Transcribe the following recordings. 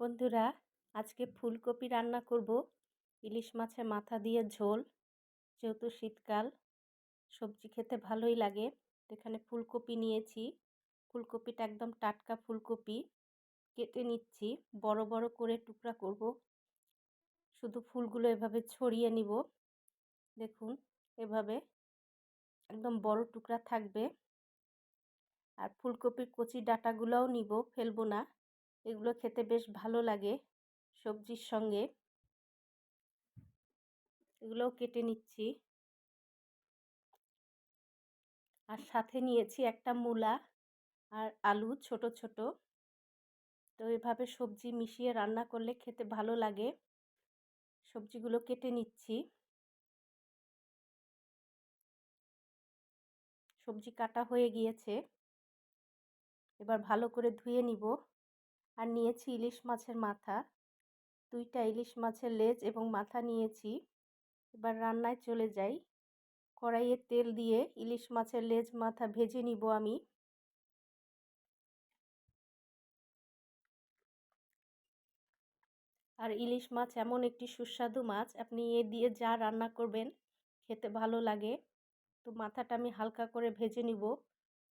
বন্ধুরা, আজকে ফুলকপি রান্না করব। ইলিশ মাছের মাথা দিয়ে ঝোল, যেহেতু শীতকাল, সবজি খেতে ভালোই লাগে। এখানে ফুলকপি নিয়েছি। ফুলকপিটা একদম টাটকা ফুলকপি। কেটে নিচ্ছি, বড় বড় করে টুকরা করব। শুধু ফুলগুলো এভাবে ছড়িয়ে নিব। দেখুন, এভাবে একদম বড় টুকরা থাকবে। আর ফুলকপির কচি ডাটাগুলোও নিব, ফেলব না। এগুলো খেতে বেশ ভালো লাগে সবজির সঙ্গে। এগুলোও কেটে নিচ্ছি। আর সাথে নিয়েছি একটা মূলা আর আলু ছোট ছোট। তো এভাবে সবজি মিশিয়ে রান্না করলে খেতে ভালো লাগে। সবজিগুলো কেটে নিচ্ছি। সবজি কাটা হয়ে গিয়েছে। এবার ভালো করে ধুয়ে নিব। আর নিয়েছি ইলিশ মাছের মাথা। দুইটা ইলিশ মাছের লেজ এবং মাথা নিয়েছি। এবার রান্নায় চলে যাই। কড়াইয়ে তেল দিয়ে ইলিশ মাছের লেজ মাথা ভেজে নিব আমি। আর ইলিশ মাছ এমন একটি সুস্বাদু মাছ, আপনি এ দিয়ে যা রান্না করবেন খেতে ভালো লাগে। তো মাথাটা আমি হালকা করে ভেজে নিব।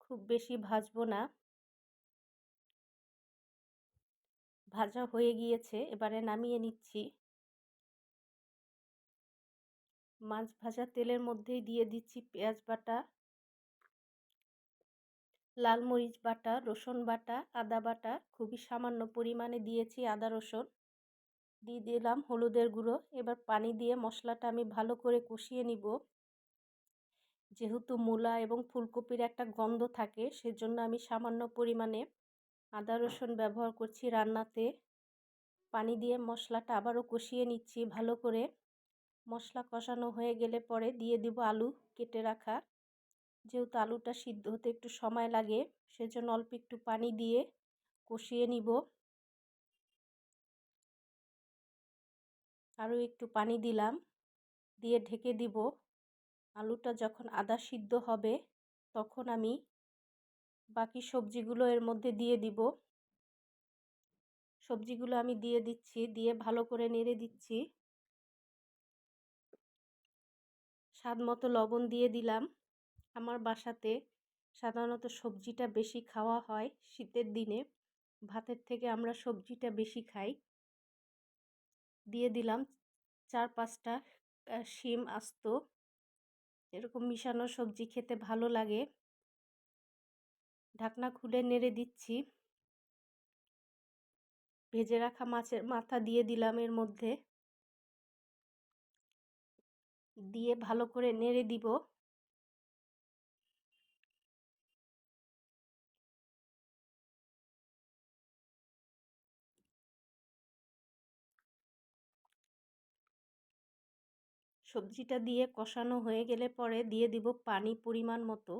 খুব বেশি ভাজবো না। ভাজা হয়ে গিয়েছে, এবারে নামিয়ে নিচ্ছি। মাছ ভাজা তেলের মধ্যেই দিয়ে দিচ্ছি পেঁয়াজ বাটা, লাল মরিচ বাটা, রসুন বাটা, আদা বাটা, খুবই সামান্য পরিমাণে দিয়েছি আদা, রসুন। দিয়ে দিলাম হলুদের গুঁড়ো। এবার পানি দিয়ে মশলাটা আমি ভালো করে কষিয়ে নিব। যেহেতু মূলা এবং ফুলকপির একটা গন্ধ থাকে, সেজন্য আমি সামান্য পরিমাণে আদা, রসুন ব্যবহার করছি রান্নাতে। পানি দিয়ে মশলাটা আবারও কষিয়ে নিচ্ছি ভালো করে। মশলা কষানো হয়ে গেলে পরে দিয়ে দিব আলু কেটে রাখা। যেহেতু আলুটা সিদ্ধ হতে একটু সময় লাগে, সেজন্য অল্প একটু পানি দিয়ে কষিয়ে নিব। আরও একটু পানি দিলাম, দিয়ে ঢেকে দিব। আলুটা যখন আদা সিদ্ধ হবে, তখন আমি বাকি সবজিগুলো এর মধ্যে দিয়ে দিব। সবজিগুলো আমি দিয়ে দিচ্ছি, দিয়ে ভালো করে নেড়ে দিচ্ছি। স্বাদ মতো লবণ দিয়ে দিলাম। আমার বাসাতে সাধারণত সবজিটা বেশি খাওয়া হয় শীতের দিনে। ভাতের থেকে আমরা সবজিটা বেশি খাই। দিয়ে দিলাম চার পাঁচটা শিম আস্ত। এরকম মিশানো সবজি খেতে ভালো লাগে। ঢাকনা খুলে নেড়ে দিচ্ছি। ভেজে রাখা মাছের মাথা দিয়ে দিলাম এর মধ্যে। দিয়ে ভালো করে নেড়ে দিব। সবজিটা দিয়ে কষানো হয়ে গেলে পরে দিয়ে দিব পানি পরিমাণ মতো।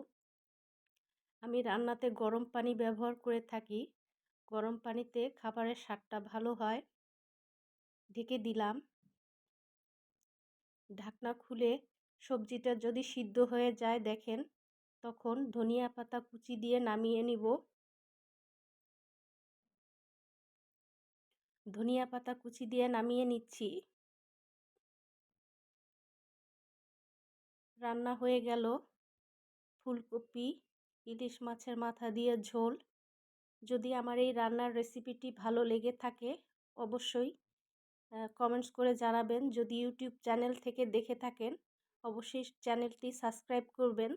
আমি রান্নাতে গরম পানি ব্যবহার করে থাকি। গরম পানিতে খাবারের স্বাদটা ভালো হয়। ঢেকে দিলাম। ঢাকনা খুলে সবজিটা যদি সিদ্ধ হয়ে যায় দেখেন, তখন ধনিয়া পাতা কুচি দিয়ে নামিয়ে নিব। ধনিয়া পাতা কুচি দিয়ে নামিয়ে নিচ্ছি। রান্না হয়ে গেল। ফুলকপি ইলিশ মাছের মাথা দিয়ে ঝোল। যদি আমার এই রান্নার রেসিপিটি ভালো লেগে থাকে, অবশ্যই কমেন্টস করে জানাবেন। যদি ইউটিউব চ্যানেল থেকে দেখে থাকেন, অবশ্যই চ্যানেলটি সাবস্ক্রাইব করবেন।